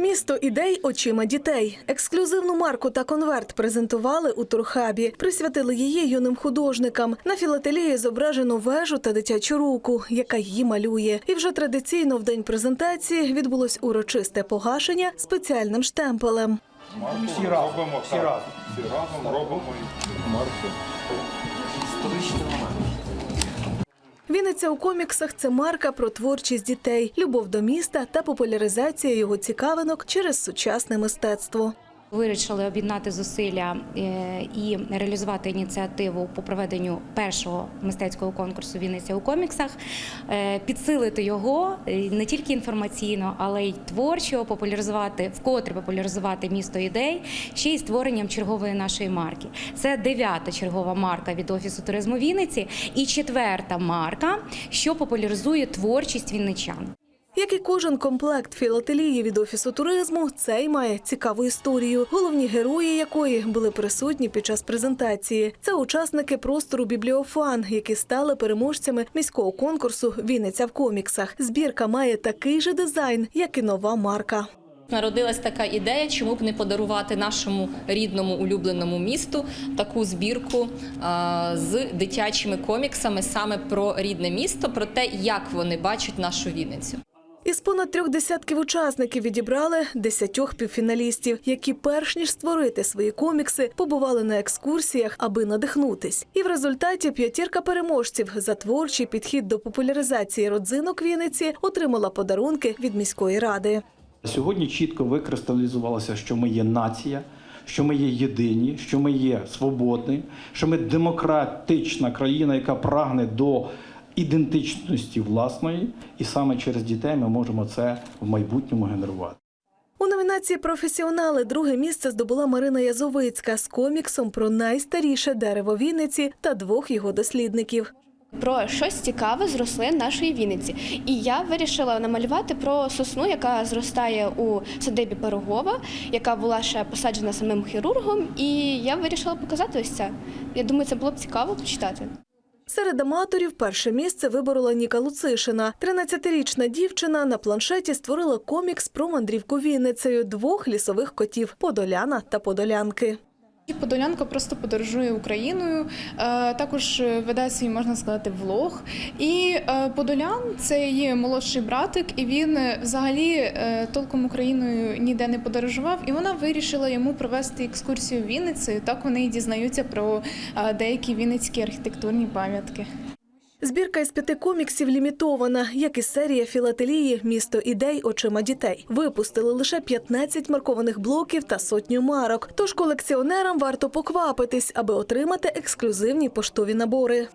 Місто ідей очима дітей. Ексклюзивну марку та конверт презентували у Турхабі. Присвятили її юним художникам. На філателії зображено вежу та дитячу руку, яка її малює. І вже традиційно в день презентації відбулось урочисте погашення спеціальним штемпелем. Всі разом, робимо всі разом. Всі разом робимо і марки. Вінниця у коміксах це марка про творчість дітей, любов до міста та популяризація його цікавинок через сучасне мистецтво. Вирішили об'єднати зусилля е, і реалізувати ініціативу по проведенню першого мистецького конкурсу Вінниця у коміксах, е, підсилити його е, не тільки інформаційно, але й творчо, популяризувати вкотре популяризувати місто ідей, ще й створенням чергової нашої марки. Це дев'ята чергова марка від офісу туризму Вінниці і четверта марка, що популяризує творчість вінничан. Як і кожен комплект філателії від офісу туризму, цей має цікаву історію, головні герої якої були присутні під час презентації. Це учасники простору Бібліофан, які стали переможцями міського конкурсу Вінниця в коміксах. Збірка має такий же дизайн, як і нова марка. Народилась така ідея, чому б не подарувати нашому рідному улюбленому місту таку збірку з дитячими коміксами саме про рідне місто, про те, як вони бачать нашу Вінницю. Із понад трьох десятків учасників відібрали десятьох півфіналістів, які перш ніж створити свої комікси, побували на екскурсіях, аби надихнутись. І в результаті п'ятірка переможців за творчий підхід до популяризації родзинок Вінниці отримала подарунки від міської ради. Сьогодні чітко викристалізувалося, що ми є нація, що ми є єдині, що ми є свободні, що ми демократична країна, яка прагне до ідентичності власної, і саме через дітей ми можемо це в майбутньому генерувати. У номінації Професіонали друге місце здобула Марина Язовицька з коміксом про найстаріше дерево Вінниці та двох його дослідників. про щось цікаве з рослин нашої Вінниці. І я вирішила намалювати про сосну, яка зростає у садибі Пирогова, яка була ще посаджена самим хірургом. І я вирішила показати ось це. Я думаю, це було б цікаво почитати. Серед аматорів перше місце виборола Ніка Луцишина. 13-річна дівчина на планшеті створила комікс про мандрівку Вінницею двох лісових котів Подоляна та Подолянки. Подолянка просто подорожує Україною, е, також веде свій, можна сказати, влог. І е, Подолян це її молодший братик, і він взагалі е, толком Україною ніде не подорожував. І вона вирішила йому провести екскурсію Вінницею. Так вони і дізнаються про деякі вінницькі архітектурні пам'ятки. Збірка із п'яти коміксів лімітована, як і серія філателії Місто ідей очима дітей. Випустили лише 15 маркованих блоків та сотню марок. Тож колекціонерам варто поквапитись, аби отримати ексклюзивні поштові набори.